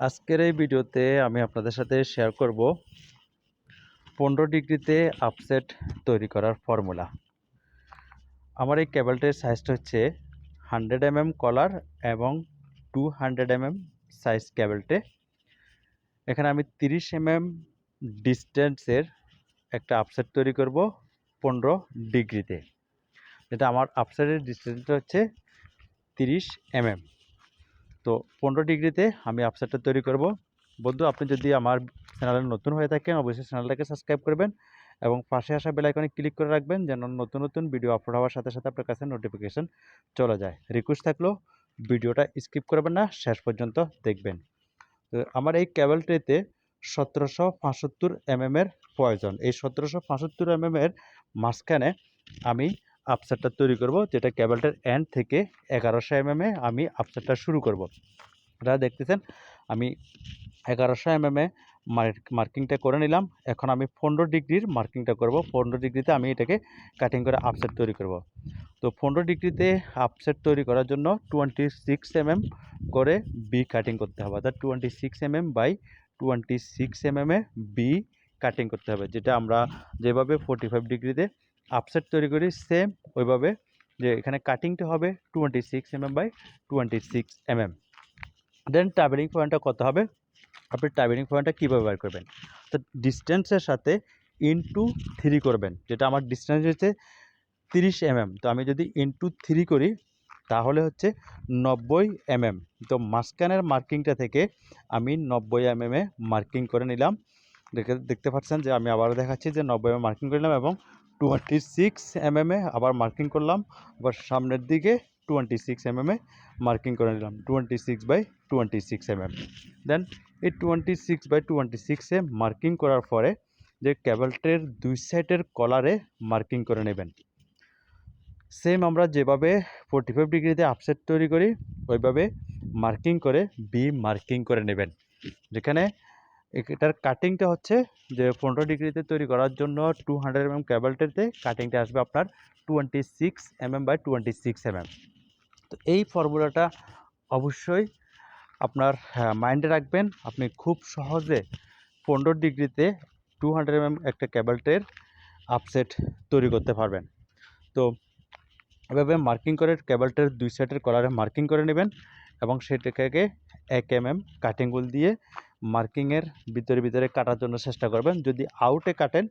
আজকের এই ভিডিওতে আমি আপনাদের সাথে শেয়ার করব পনেরো ডিগ্রিতে আপসেট তৈরি করার ফর্মুলা আমার এই কেবলটির সাইজটা হচ্ছে হান্ড্রেড এমএম কলার এবং টু হান্ড্রেড এমএম সাইজ কেবলটে এখানে আমি তিরিশ এমএম ডিস্টেন্সের একটা আপসেট তৈরি করব পনেরো ডিগ্রিতে। যেটা আমার আপসেটের ডিস্টেন্সটা হচ্ছে তিরিশ এমএম তো পনেরো ডিগ্রিতে আমি আপসেটটা তৈরি করব। বন্ধু, আপনি যদি আমার চ্যানেলে নতুন হয়ে থাকেন, অবশ্যই চ্যানেলটাকে সাবস্ক্রাইব করবেন এবং পাশে আসা বেল আইকনে ক্লিক করে রাখবেন যেন নতুন নতুন ভিডিও আপলোড হওয়ার সাথে সাথে আপনার কাছে নোটিফিকেশন চলে যায়। রিকোয়েস্ট থাকলেও ভিডিওটা স্কিপ করবেন না, শেষ পর্যন্ত দেখবেন। তো আমার এই কেবল ট্রেতে সতেরোশো পঁচাত্তর এমএমের প্রয়োজন। এই সতেরোশো পঁচাত্তর এমএমের মাঝখানে আমি আপসেটটা তৈরি করব, যেটা কেবলটার এন্ড থেকে এগারোশো এমএমে আমি আপসেটটা শুরু করব। আপনারা দেখতেছেন, আমি এগারোশো এমএমে মার্কিংটা করে নিলাম। এখন আমি পনেরো ডিগ্রির মার্কিংটা করব। পনেরো ডিগ্রিতে আমি এটাকে কাটিং করে আপসেট তৈরি করব। তো পনেরো ডিগ্রিতে আপসেট তৈরি করার জন্য টোয়েন্টি সিক্স এমএম করে বি কাটিং করতে হবে। অর্থাৎ twenty six mm by twenty six এমএমে B cutting করতে হবে, যেটা আমরা যেভাবে ফোর্টি ফাইভ ডিগ্রিতে আপসেট তৈরি করি সেম ওইভাবে যে এখানে কাটিংটা হবে twenty six mm by twenty six mm then travelling পয়েন্টটা কত হবে? আপনি ট্রাভেলিং পয়েন্টটা কীভাবে বার করবেন? তো ডিস্টেন্সের সাথে ইনটু থ্রি করবেন, যেটা আমার ডিস্টেন্স হচ্ছে তিরিশ এমএম তো আমি যদি ইনটু থ্রি করি, তাহলে হচ্ছে নব্বই এমএম তো মাঝখানের মার্কিংটা থেকে আমি নব্বই এমএমে মার্কিং করে নিলাম। দেখে, দেখতে পাচ্ছেন যে আমি আবারও দেখাচ্ছি যে নব্বই এমএম মার্কিং করে নিলাম এবং টোয়েন্টি সিক্স এমএমে আবার মার্কিং করলাম, আবার সামনের দিকে টোয়েন্টি সিক্স এমএমে মার্কিং করে নিলাম, twenty six by twenty six mm. Then এই টোয়েন্টি সিক্স বাই টোয়েন্টি সিক্সে মার্কিং করার পরে যে ক্যাবেলটের দুই সাইডের কলারে মার্কিং করে নেবেন। সেম আমরা যেভাবে ফোর্টি ফাইভ ডিগ্রিতে আপসেট তৈরি করি, ওইভাবে মার্কিং করে বি মার্কিং করে নেবেন। যেখানে এটার কাটিংটা হচ্ছে যে পনেরো ডিগ্রিতে তৈরি করার জন্য টু হান্ড্রেড এমএম ক্যাবেলটেতে কাটিংটা আসবে আপনার twenty six mm by twenty six mm তো এই ফর্মুলাটা অবশ্যই আপনার মাইন্ডে রাখবেন। আপনি খুব সহজে পনেরো ডিগ্রিতে টু হান্ড্রেড এমএম একটা ক্যাবেলটের আপসেট তৈরি করতে পারবেন। তো এভাবে মার্কিং করে কেবলটার দুই সাইডের কলারে মার্কিং করে নেবেন এবং সেটাকে এক এম এম কাটিং গুল দিয়ে মার্কিংয়ের ভিতরে ভিতরে কাটার জন্য চেষ্টা করবেন। যদি আউটে কাটেন,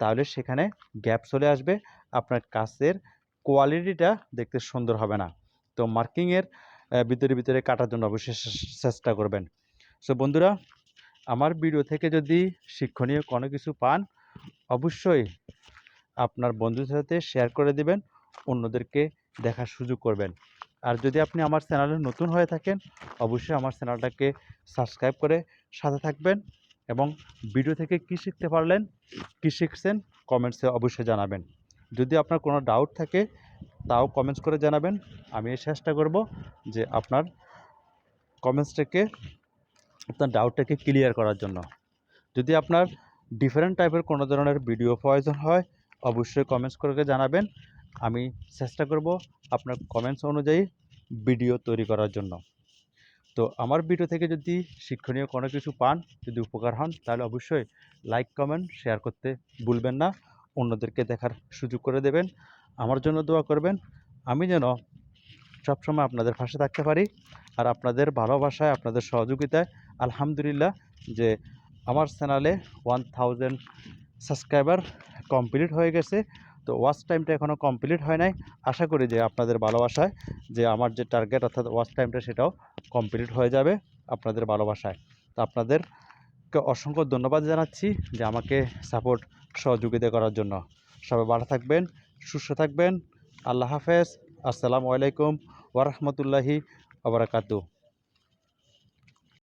তাহলে সেখানে গ্যাপ চলে আসবে। আপনার কাছের কোয়ালিটিটা দেখতে সুন্দর হবে না। তো মার্কিংয়ের ভিতরে ভিতরে কাটার জন্য অবশ্যই চেষ্টা করবেন। সো বন্ধুরা, আমার ভিডিও থেকে যদি শিক্ষণীয় কোনো কিছু পান, অবশ্যই আপনার বন্ধুদের সাথে শেয়ার করে দিবেন, অন্যদেরকে দেখার সুযোগ করবেন। আর যদি আপনি আমার চ্যানেলে নতুন হয়ে থাকেন, অবশ্যই আমার চ্যানেলটাকে সাবস্ক্রাইব করে সাথে থাকবেন এবং ভিডিও থেকে কী শিখতে পারলেন, কী শিখছেন, কমেন্টসে অবশ্যই জানাবেন। যদি আপনার কোনো ডাউট থাকে, তাও কমেন্টস করে জানাবেন। আমি চেষ্টা করব যে আপনার কমেন্টসটাকে, আপনার ডাউটটাকে ক্লিয়ার করার জন্য। যদি আপনার ডিফারেন্ট টাইপের কোনো ধরনের ভিডিও প্রয়োজন হয়, অবশ্যই কমেন্টস করে জানাবেন। আমি চেষ্টা করব আপনার কমেন্টস অনুযায়ী ভিডিও তৈরি করার জন্য। তো আমার ভিডিও থেকে যদি শিক্ষণীয় কোনো কিছু পান, যদি উপকার হন, তাহলে অবশ্যই লাইক কমেন্ট শেয়ার করতে ভুলবেন না। অন্যদেরকে দেখার সুযোগ করে দেবেন। আমার জন্য দোয়া করবেন। আমি যেন সবসময় আপনাদের পাশে থাকতে পারি আর আপনাদের ভালোবাসায়, আপনাদের সহযোগিতায় আলহামদুলিল্লাহ যে আমার চ্যানেলে ওয়ান থাউজেন্ড সাবস্ক্রাইবার কমপ্লিট হয়ে গেছে। তো ওয়াচ টাইমটা এখনও কমপ্লিট হয় নাই। আশা করি যে আপনাদের ভালোবাসায় যে আমার যে টার্গেট অর্থাৎ ওয়াচ টাইমটা সেটাও কমপ্লিট হয়ে যাবে আপনাদের ভালোবাসায়। তো আপনাদেরকে অসংখ্য ধন্যবাদ জানাচ্ছি যে আমাকে সাপোর্ট সহযোগিতা করার জন্য। সবাই ভালো থাকবেন, সুস্থ থাকবেন। আল্লাহ হাফেজ। আসসালামু আলাইকুম ওরহমতুল্লাহি আবরাকাতু